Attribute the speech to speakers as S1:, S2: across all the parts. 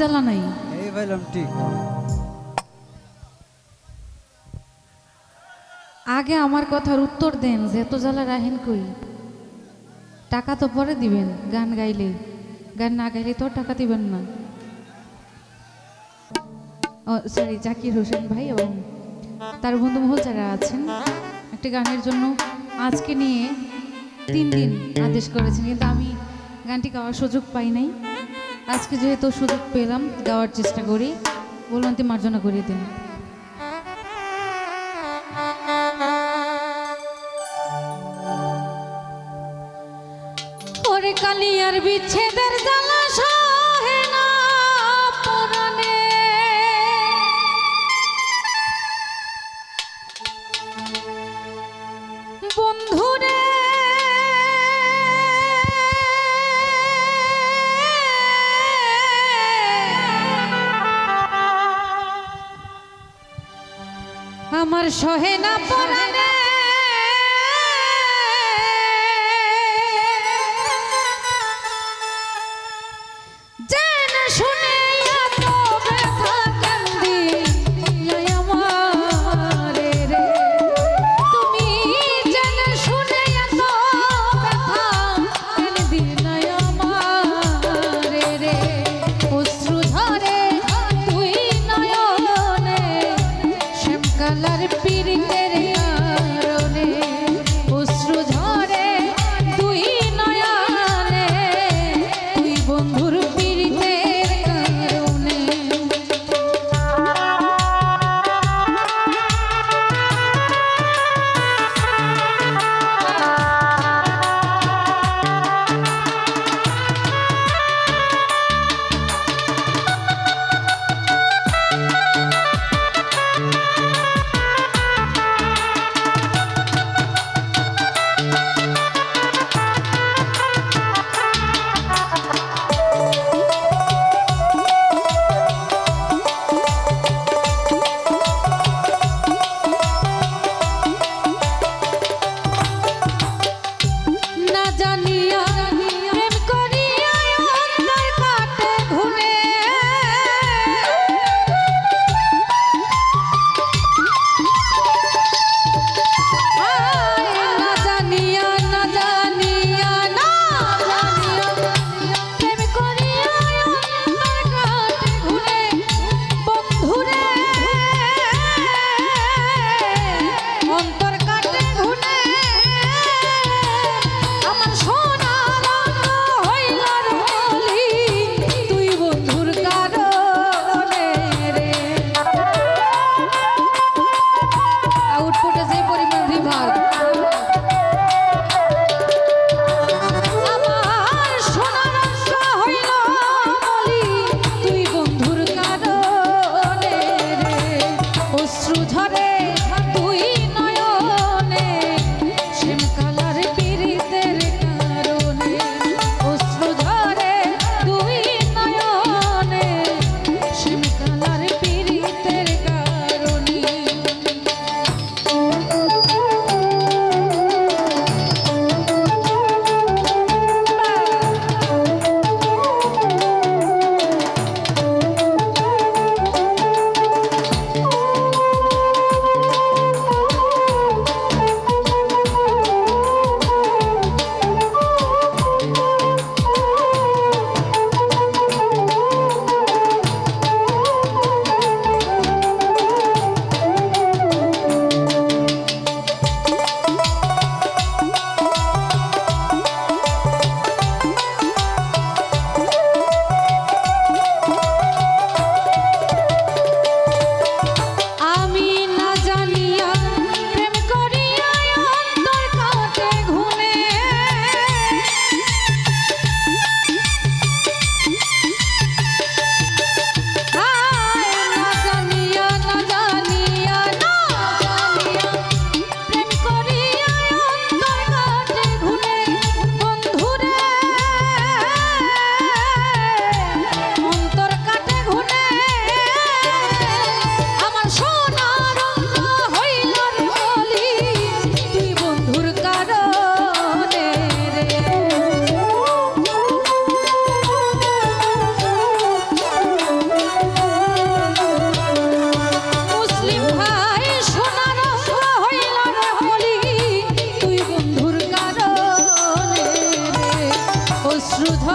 S1: জ্বালা নাই।
S2: এই পাইলাম ঠিক।
S1: আগে আমার কথার উত্তর দেন যে এত জ্বালা রাহেন কই? টাকা তো পরে দিবেন গান গাইলে। গান না গাইলে তো টাকা দিবেন না। ও সরি জাকির হোসেন ভাই এবং তার বন্ধু মহল যারা আছেন একটি গানের জন্য আজকে নিয়ে তিন দিন আদেশ করেছেন কিন্তু আমি গানটি গাওয়ার সুযোগ পাই নাই। আজকে যেহেতু সুযোগ পেলাম গাওয়ার চেষ্টা করি। বলুন মার্জনা করিয়ে দিন। কালিয়ার বিচ্ছেদের জ্বালা। সহে না পরাণে।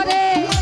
S1: Everybody.